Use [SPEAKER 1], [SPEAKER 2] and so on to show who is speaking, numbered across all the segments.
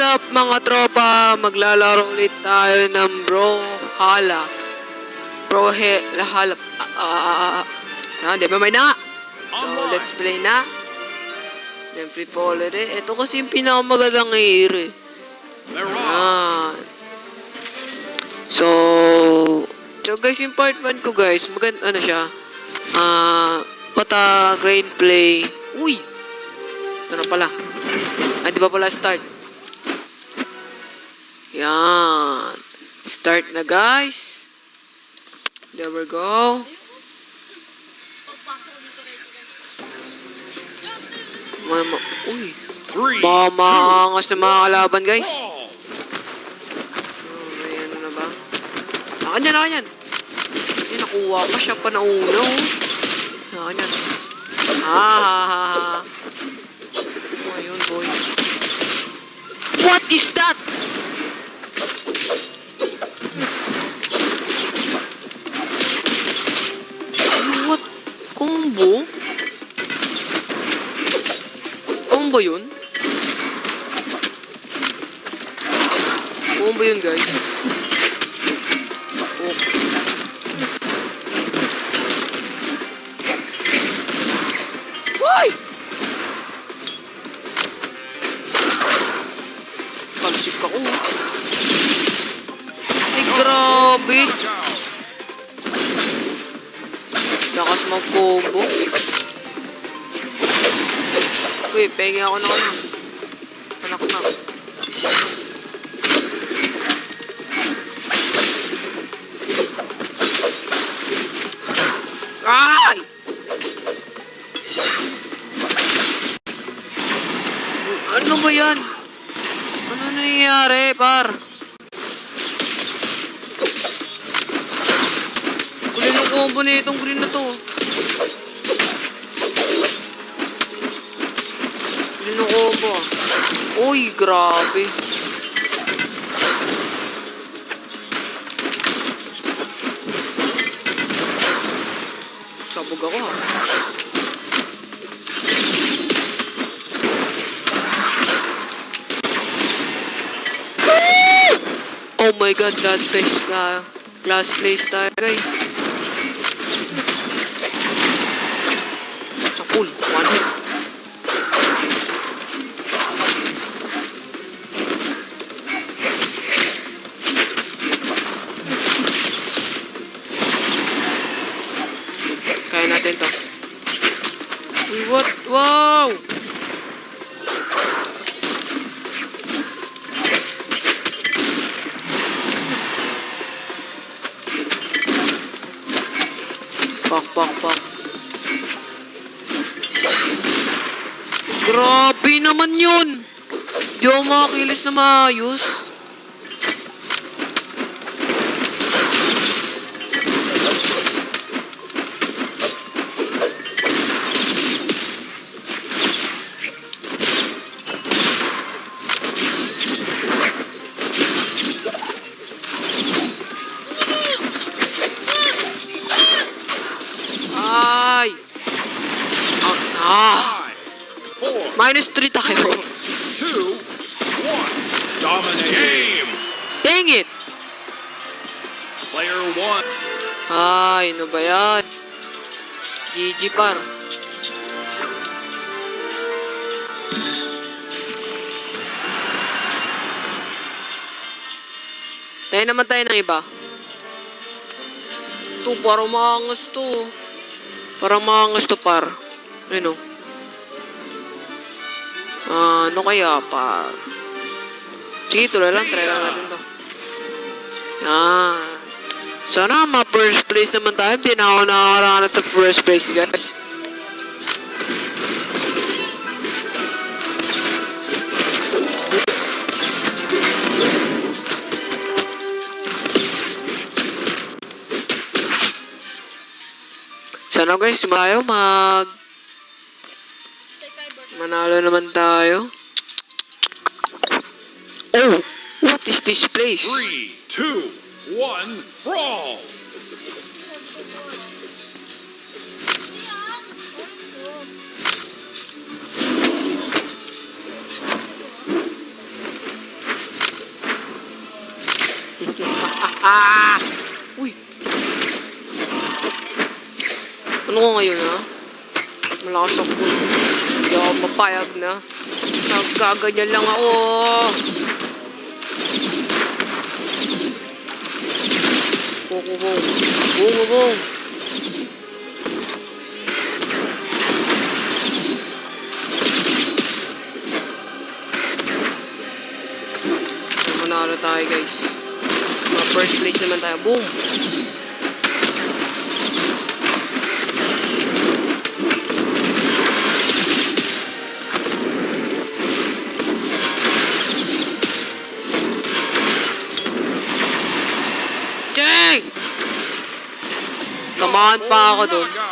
[SPEAKER 1] up mga tropa? Maglalaro ulit tayo ng Bro Hala. Bro He Hala. Ah, ah, di ba may na? So, let's play na. Free fall ulit. Ito kasi yung pinakamagandang hero eh. Ah. So, so guys, yung part 1 ko guys, maganda ano siya. Ah, pata grain play. Uy! Ito na pala. Ah, di ba pala start? Yan. Start na guys. There we go. Mama, uy.
[SPEAKER 2] Three,
[SPEAKER 1] Baka
[SPEAKER 2] two,
[SPEAKER 1] maangas na mga kalaban guys. Oh, may ano na ba? Akan yan, akan yan. Ay, nakuha pa siya pa na una, oh. Akan yan. Ah, ha, ha, ha. Oh, ayun, boy. What is that? Why? Kalsik ako. Ay, grabe. Lakas mag-combo. Uy, pengi ako na ano. Anak na. Ay! Ano ba yan? Ano nangyayari, par? Kulin ng combo na itong green na to. Kulin ng combo. Uy, grabe. Sabog ako ha. Oh my god, god place na. Last place tayo guys. Sapul, one hit. Kaya natin to. Uy, what? Wow! Naman yun! Di ako makakilis na maayos. 3 tayo.
[SPEAKER 2] two, one. Dominate. Game.
[SPEAKER 1] Dang it!
[SPEAKER 2] Player one.
[SPEAKER 1] Ay, ano ba yan? GG par. Tayo naman tayo ng iba. Ito, parang maangas to. Parang maangas to par. Ano? Ah, ano kaya par? Sige, tuloy lang. Try lang natin to. Yan. Sana ma first place naman tayo. Hindi na ako nakakarangat sa first place, guys. Sana guys, tayo mag... Panalo naman tayo. Oh! What is this place?
[SPEAKER 2] Three, two, one, brawl!
[SPEAKER 1] ah! ah, ah. Mapayag na. Nagkaganyan lang ako. Boom, boom. Manalo tayo, guys. Mga first place naman tayo. Boom! Tamahan pa.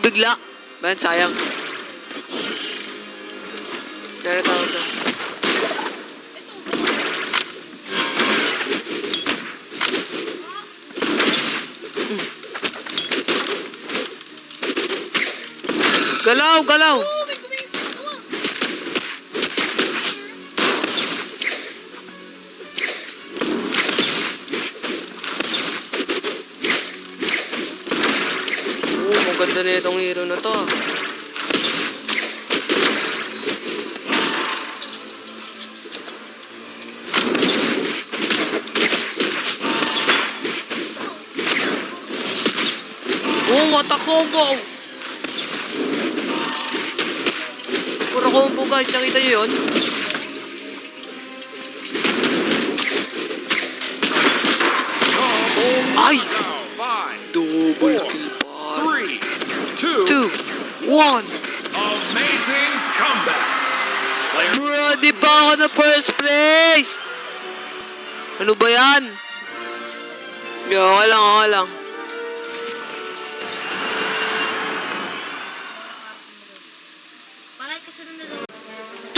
[SPEAKER 1] Bigla. Man, sayang. Meron tawag doon. Galaw, galaw! Oo, maganda na itong hero na to. Oo, what a combo! Puro combo guys, nakita nyo yun? Ay! Double kill
[SPEAKER 2] two.
[SPEAKER 1] Two, one!
[SPEAKER 2] Amazing comeback. Player
[SPEAKER 1] Bro, di pa ako na first place! Ano ba yan? Yo, okay lang, okay lang.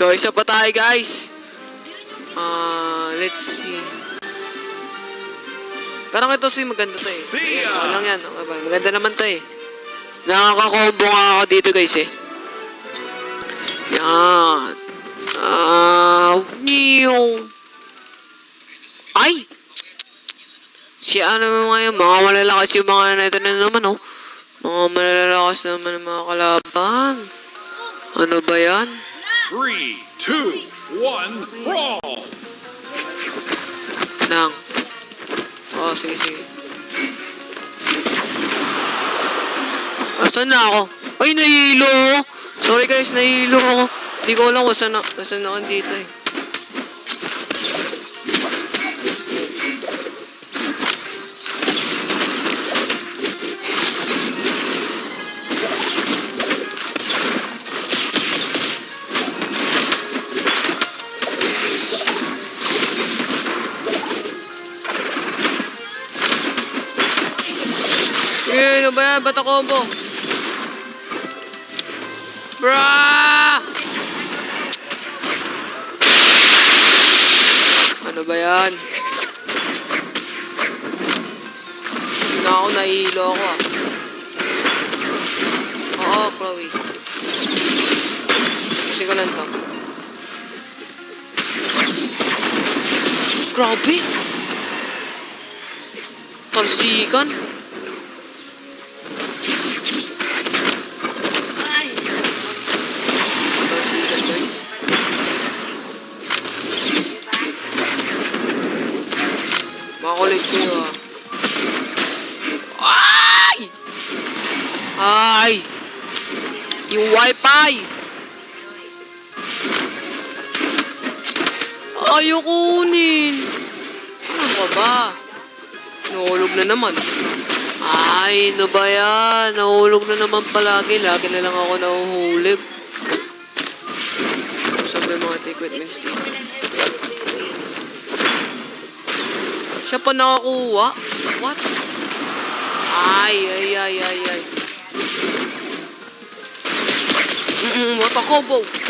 [SPEAKER 1] So, isa pa tayo, guys. Ah, let's see. Parang ito si maganda to eh. Okay lang yan. Maganda naman to eh. Nakaka-combo nga ako dito, guys eh. Yan. Ah, new. Ay! Si ano mga yan, mga malalakas yung mga na ito na naman, oh. Mga malalakas naman ang mga kalaban. Ano ba yan?
[SPEAKER 2] Three, two, one, brawl.
[SPEAKER 1] Nang. Oh, sige, sige. Asan na ako? Ay, nahilo ako. Sorry guys, nahilo ako. Hindi ko alam kung saan, na, saan ako dito eh. Eh, ano ba yan? Bata combo. Bra! Ano ba yan? Na ako, nahihilo ako ah. Oo, Chloe. Kasi ko lang to. Grabe! Talsikan.
[SPEAKER 3] Ay!
[SPEAKER 1] Makulit ko yun ah. Ay! Ay! Yung wifi! Ayaw kunin! Ano ka ba? Nahulog na naman. Ay, ano ba yan? Nahulog na naman palagi. Lagi na lang ako nahuhulog. Yung mga equipments? Siya pa nakakuha? What? Ay, ay, ay, ay, ay. Mm-mm, what a combo!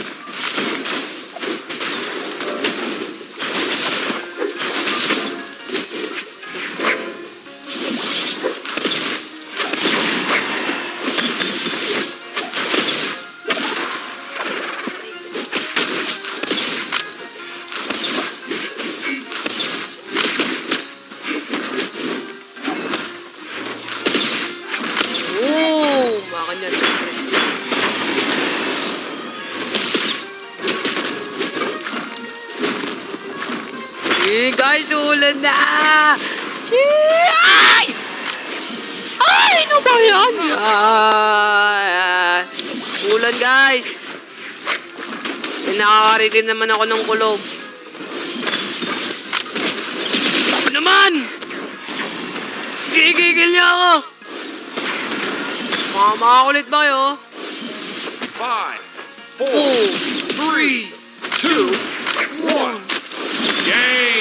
[SPEAKER 1] Eh, guys, ulan na! Ay! Ay, ano ba yan? Ay, ulan, guys. Nakakarinig naman ako ng kulog. Ano naman? Gigigil niya ako. Mga makakulit ba kayo?
[SPEAKER 2] Five, four,
[SPEAKER 1] Four,
[SPEAKER 2] three, two, one. Game.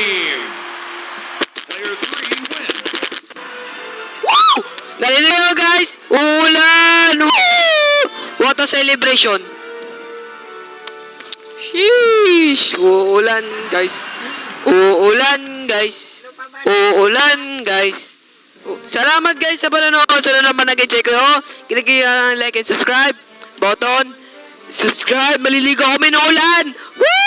[SPEAKER 1] What a celebration! Sheesh! Uulan guys! Uulan guys! Uulan guys! U- Salamat guys sa panonood! Sa naman nag-check kayo! Kinikita ng like and subscribe! Button! Subscribe! Maliligo kami ng ulan! Woo!